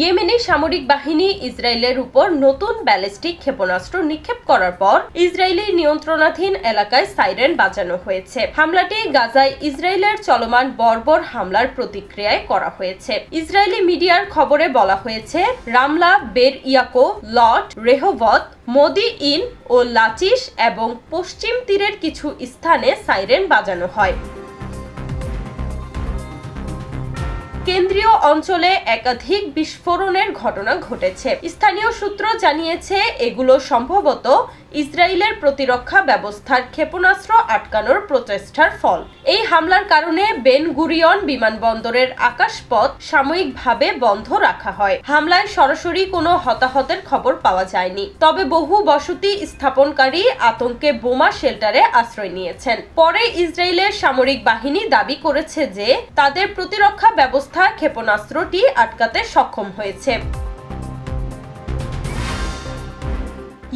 Yemeni সামরিক বাহিনী ইসরায়েলের উপর নতুন ব্যালিস্টিক ক্ষেপণাস্ত্র নিক্ষেপ করার পর ইসরায়েলি নিয়ন্ত্রণাধীন এলাকায় সাইরেন বাজানো হয়েছে। হামলাটি গাজায় ইসরায়েলের চলমান বর্বর হামলার প্রতিক্রিয়ায় করা হয়েছে। ইসরায়েলি মিডিয়ার খবরে বলা হয়েছে, রামলা, বের ইয়াকো লট রেহবত মোদি ইন ও লাচিস এবং পশ্চিম তীরের কিছু স্থানে সাইরেন বাজানো হয়। কেন্দ্রীয় অঞ্চলে একাধিক বিস্ফোরণের ঘটনা ঘটেছে। স্থানীয় সূত্র জানিয়েছে এগুলো সম্ভবত ইসরায়েলের প্রতিরক্ষা ব্যবস্থার ক্ষেপণাস্ত্র আটকানোর প্রচেষ্টার ফল। এই হামলার কারণে বেন গুরিয়ন বিমানবন্দরের আকাশপথ সাময়িকভাবে বন্ধ রাখা হয়। হামলায় সরাসরি কোনো হতাহতের খবর পাওয়া যায়নি। তবে বহু বসতি স্থাপনকারী আতঙ্কে বোমা শেল্টারে আশ্রয় নিয়েছেন। পরে ইসরায়েলের সামরিক বাহিনী দাবি করেছে যে, তাদের প্রতিরক্ষা ব্যবস্থা ক্ষেপণাস্ত্রটি আটকাতে সক্ষম হয়েছে।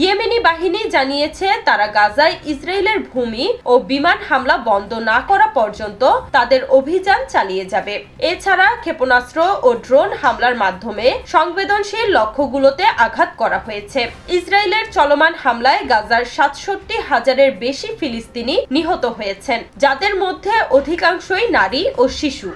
ইয়েমেনি বাহিনী জানিয়েছে তারা গাজায় ইসরায়েলের ভূমি ও বিমান হামলা বন্ধ না করা পর্যন্ত তাদের অভিযান চালিয়ে যাবে। এছাড়া ক্ষেপণাস্ত্র ও ড্রোন হামলার মাধ্যমে সংবেদনশীল লক্ষ্যগুলোতে আঘাত করা হয়েছে। ইসরায়েলের চলমান হামলায় গাজার সাতষট্টি হাজারের বেশি ফিলিস্তিনি নিহত হয়েছেন, যাদের মধ্যে অধিকাংশই নারী ও শিশু।